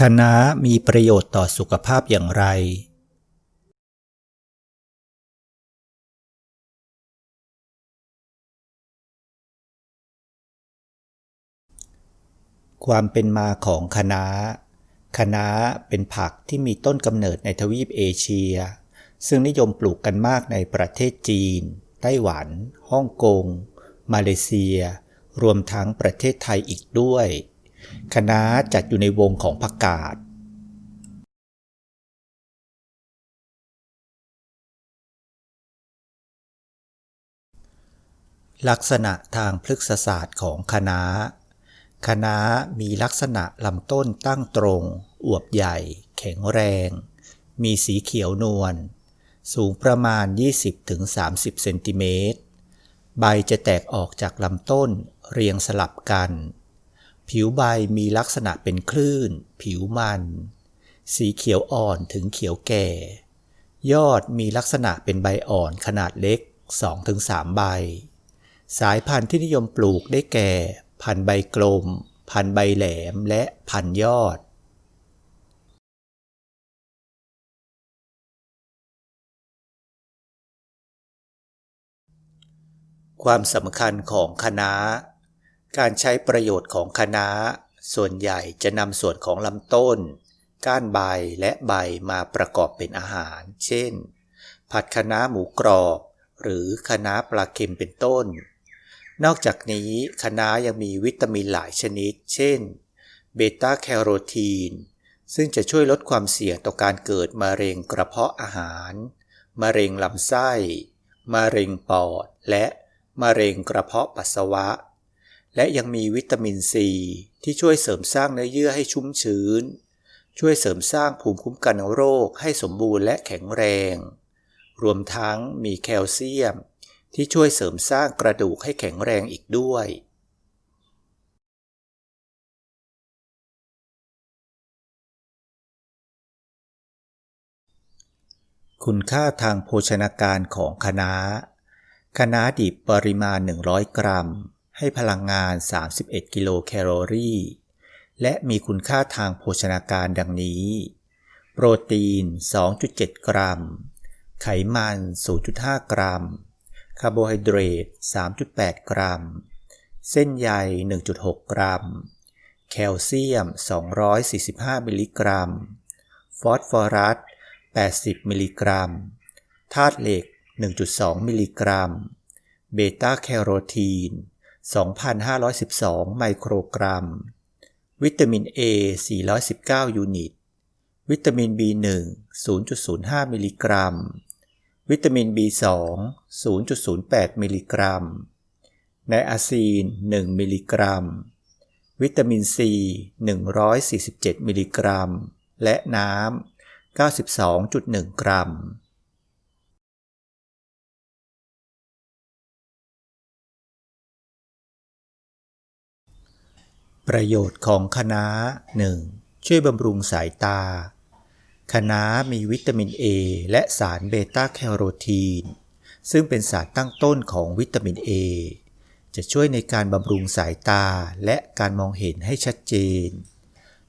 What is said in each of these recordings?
คะน้ามีประโยชน์ต่อสุขภาพอย่างไร ความเป็นมาของคะน้าคะน้าเป็นผักที่มีต้นกำเนิดในทวีปเอเชีย ซึ่งนิยมปลูกกันมากในประเทศจีน ไต้หวัน ฮ่องกง มาเลเซีย รวมทั้งประเทศไทยอีกด้วย คณะจัดอยู่ในวงของผักกาดลักษณะทางพฤกษศาสตร์ของคณะน้าคะมีลักษณะลำต้นตั้งตรง อวบใหญ่ แข็งแรง มีสีเขียวนวล สูงประมาณ 20-30 เซนติเมตร ใบจะแตกออกจากลำต้นเรียงสลับกัน ผิวใบมีลักษณะเป็นคลื่น ผิวมัน สีเขียวอ่อนถึงเขียวแก่ ยอดมีลักษณะเป็นใบอ่อนขนาดเล็ก 2-3 ใบ สายพันธุ์ที่นิยมปลูกได้แก่ พันธุ์ใบกลม พันธุ์ใบแหลมและพันธุ์ยอดความสำคัญของคณะ การใช้ประโยชน์ของคะน้า ส่วนใหญ่จะนำส่วนของลำต้น ก้านใบและใบมาประกอบเป็นอาหาร เช่น ผัดคะน้าหมูกรอบ หรือคะน้าปลาเค็มเป็นต้น นอกจากนี้คะน้ายังมีวิตามินหลายชนิด เช่น เบต้าแคโรทีน ซึ่งจะช่วยลดความเสี่ยงต่อการเกิดมะเร็งกระเพาะอาหาร มะเร็งลำไส้ มะเร็งปอด และมะเร็งกระเพาะปัสสาวะ และยังมีวิตามินซีที่ช่วยเสริมสร้างเนื้อเยื่อให้ชุ่มชื้น ช่วยเสริมสร้างภูมิคุ้มกันโรคให้สมบูรณ์และแข็งแรง รวมทั้งมีแคลเซียม ที่ช่วยเสริมสร้างกระดูกให้แข็งแรงอีกด้วย คุณค่าทางโภชนาการของคะน้าคะน้าดิบปริมาณ 100 กรัม ให้พลังงาน 31 กิโลแคลอรี่ และมีคุณค่าทางโภชนาการดังนี้ โปรตีน 2.7 กรัม ไขมัน 0.5 กรัม คาร์โบไฮเดรต 3.8 กรัม เส้นใย 1.6 กรัม แคลเซียม 245 มิลลิกรัม ฟอสฟอรัส 80 มิลลิกรัม ธาตุเหล็ก 1.2 มิลลิกรัม เบต้าแคโรทีน 2,512 ไมโครกรัม วิตามิน A 419 ยูนิต วิตามิน B1 0.05 มิลลิกรัม วิตามิน B2 0.08 มิลลิกรัม ไนอาซีน 1 มิลลิกรัม วิตามิน C 147 มิลลิกรัม และน้ำ92.1 กรัม ประโยชน์ของคะน้า 1. ช่วยบำรุงสายตา คะน้ามีวิตามิน A และสารเบต้าแคโรทีน ซึ่งเป็นสารตั้งต้นของวิตามิน A จะช่วยในการบำรุงสายตาและการมองเห็นให้ชัดเจน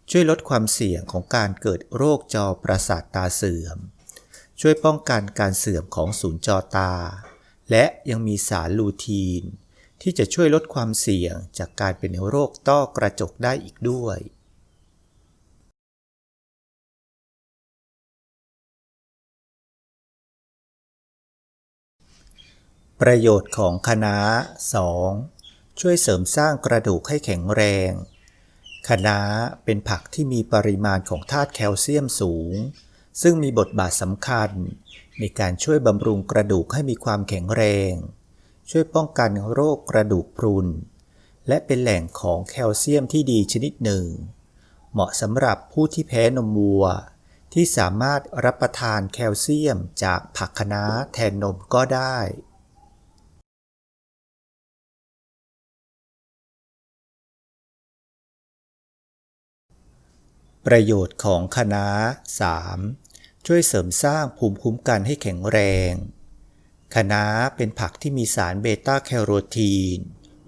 ช่วยลดความเสี่ยงของการเกิดโรคจอประสาทตาเสื่อม ช่วยป้องกันการเสื่อมของศูนย์จอตา และยังมีสารลูทีน ที่จะช่วยลดความเสี่ยงจากการเป็นโรคต้อกระจกได้อีกด้วยประโยชน์ของคะน้า 2. ช่วยเสริมสร้างกระดูกให้แข็งแรง คะน้าเป็นผักที่มีปริมาณของธาตุแคลเซียมสูง ซึ่งมีบทบาทสำคัญ ในการช่วยบำรุงกระดูกให้มีความแข็งแรง ช่วยป้องกันโรคกระดูกพรุน และเป็นแหล่งของแคลเซียมที่ดีชนิดหนึ่ง เหมาะสำหรับผู้ที่แพ้นมวัว ที่สามารถรับประทานแคลเซียมจากผักคะน้าแทนนมก็ได้ ประโยชน์ของคะน้า 3. ช่วยเสริมสร้างภูมิคุ้มกันให้แข็งแรง คะน้าเป็นผักที่มีสารเบต้าแคโรทีน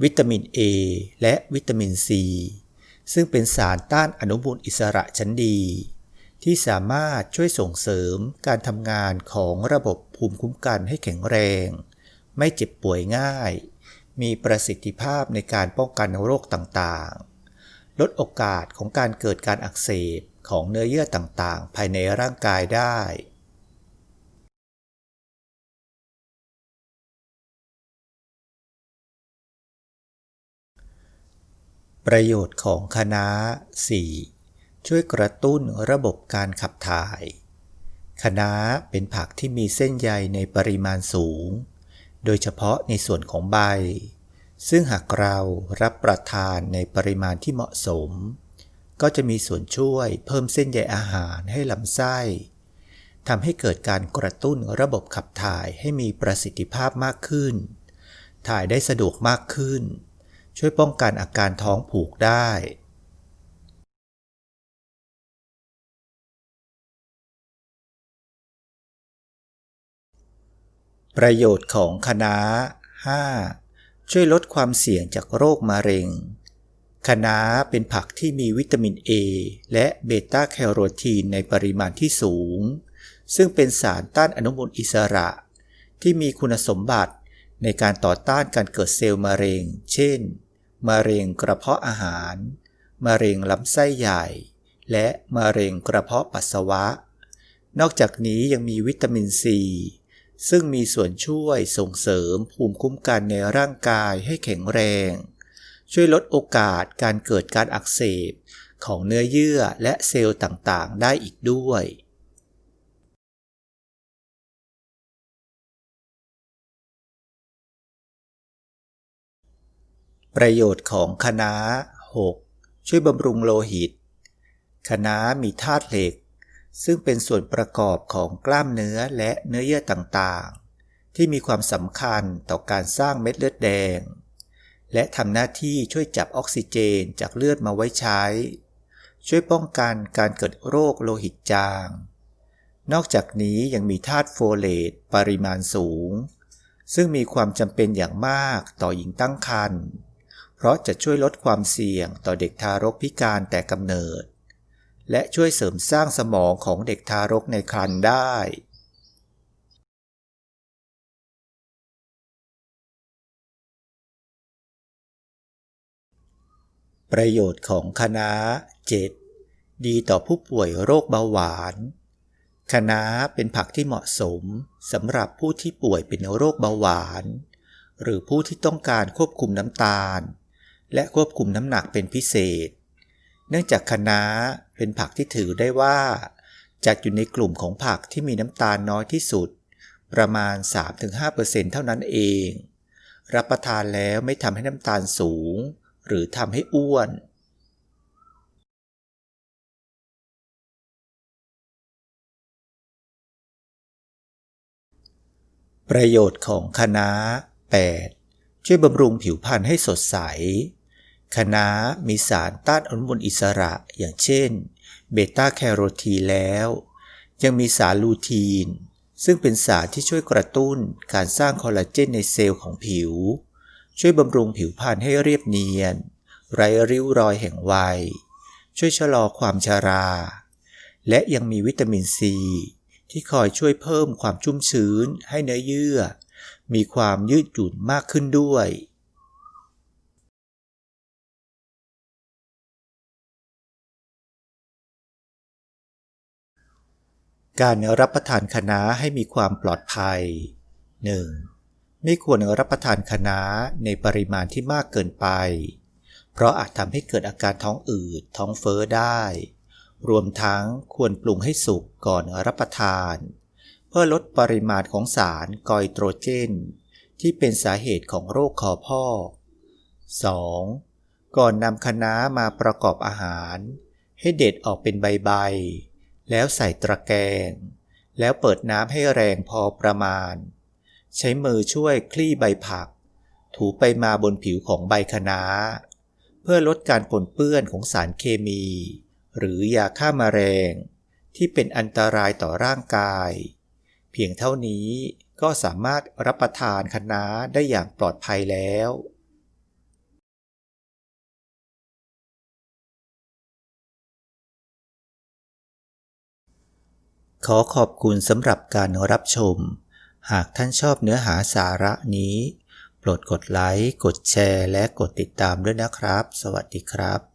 วิตามิน A และวิตามิน C ซึ่งเป็นสารต้านอนุมูลอิสระชั้นดี ที่สามารถช่วยส่งเสริมการทำงานของระบบภูมิคุ้มกันให้แข็งแรง ไม่เจ็บป่วยง่าย มีประสิทธิภาพในการป้องกันโรคต่างๆ ลดโอกาสของการเกิดการอักเสบของเนื้อเยื่อต่างๆ ภายในร่างกายได้ ประโยชน์ของคะน้า 4. ช่วยกระตุ้นระบบการขับถ่าย คะน้าเป็นผักที่มีเส้นใยในปริมาณสูง โดยเฉพาะในส่วนของใบ ซึ่งหากเรารับประทานในปริมาณที่เหมาะสม ก็จะมีส่วนช่วยเพิ่มเส้นใยอาหารให้ลำไส้ทำให้เกิดการกระตุ้นระบบขับถ่ายให้มีประสิทธิภาพมากขึ้น ถ่ายได้สะดวกมากขึ้น ช่วยป้องกันอาการท้องผูกได้ประโยชน์ของคะน้า 5. ช่วยลดความเสี่ยงจากโรคมะเร็ง คะน้าเป็นผักที่มีวิตามิน A และเบต้าแคโรทีนในปริมาณที่สูง ซึ่งเป็นสารต้านอนุมูลอิสระ ที่มีคุณสมบัติในการต่อต้านการเกิดเซลล์มะเร็ง เช่น มะเร็งกระเพาะอาหาร มะเร็งลำไส้ใหญ่ และมะเร็งกระเพาะปัสสาวะ นอกจากนี้ยังมีวิตามินซี ซึ่งมีส่วนช่วยส่งเสริมภูมิคุ้มกันในร่างกายให้แข็งแรง ช่วยลดโอกาสการเกิดการอักเสบของเนื้อเยื่อและเซลล์ต่างๆ ได้อีกด้วย ประโยชน์ของคะน้า 6. ช่วยบำรุงโลหิต คะน้ามีธาตุเหล็ก ซึ่งเป็นส่วนประกอบของกล้ามเนื้อและเนื้อเยื่อต่างๆ ที่มีความสำคัญต่อการสร้างเม็ดเลือดแดง และทำหน้าที่ช่วยจับออกซิเจนจากเลือดมาไว้ใช้ ช่วยป้องกันการเกิดโรคโลหิตจาง นอกจากนี้ยังมีธาตุโฟเลตปริมาณสูง ซึ่งมีความจำเป็นอย่างมากต่อหญิงตั้งครรภ์ เพราะจะช่วยลดความเสี่ยงต่อเด็กทารกพิการแต่กำเนิด และช่วยเสริมสร้างสมองของเด็กทารกในครรภ์ได้ ประโยชน์ของคะน้า 7. ดีต่อผู้ป่วยโรคเบาหวานคะน้าเป็นผักที่เหมาะสมสำหรับผู้ที่ป่วยเป็นโรคเบาหวาน หรือผู้ที่ต้องการควบคุมน้ำตาล และควบคุมน้ำหนักเป็นพิเศษ เนื่องจากคะน้าเป็นผักที่ถือได้ว่า จัดอยู่ในกลุ่มของผักที่มีน้ำตาลน้อยที่สุด ประมาณ 3-5%เท่านั้นเอง รับประทานแล้วไม่ทำให้น้ำตาลสูง หรือทำให้อ้วนประโยชน์ของคะน้า 8. ช่วยบำรุงผิวพรรณให้สดใส คะน้ามีสารต้านอนุมูลอิสระอย่างเช่นเบต้าแคโรทีนแล้ว ยังมีสารลูทีน ซึ่งเป็นสารที่ช่วยกระตุ้นการสร้างคอลลาเจนในเซลล์ของผิว ช่วยบำรุงผิวพรรณให้เรียบเนียน ไร้ริ้วรอยแห่งวัย ช่วยชะลอความชารา และยังมีวิตามินซี ที่คอยช่วยเพิ่มความชุ่มชื้นให้เนื้อเยื่อ มีความยืดหยุ่นมากขึ้นด้วย การรับประทานคะน้าให้มีความปลอดภัย 1. ไม่ควรรับประทานคะน้าในปริมาณที่มากเกินไป เพราะอาจทำให้เกิดอาการท้องอืดท้องเฟ้อได้ รวมทั้งควรปรุงให้สุกก่อนรับประทาน เพื่อลดปริมาณของสารกอยโตรเจน ที่เป็นสาเหตุของโรคคอพอก 2. ก่อนนำคะน้ามาประกอบอาหาร ให้เด็ดออกเป็นใบๆ แล้วใส่ตะแกรงแล้วเปิดน้ำให้แรงพอประมาณ ใช้มือช่วยคลี่ใบผัก ถูไปมาบนผิวของใบคะน้า เพื่อลดการปนเปื้อนของสารเคมี หรือยาฆ่ามาแมลงที่เป็นอันตรายต่อร่างกาย เพียงเท่านี้ก็สามารถรับประทานคะน้าได้อย่างปลอดภัยแล้ว ขอขอบคุณสำหรับการรับชม หากท่านชอบเนื้อหาสาระนี้ โปรดกดไลค์ กดแชร์ และกดติดตามด้วยนะครับ สวัสดีครับ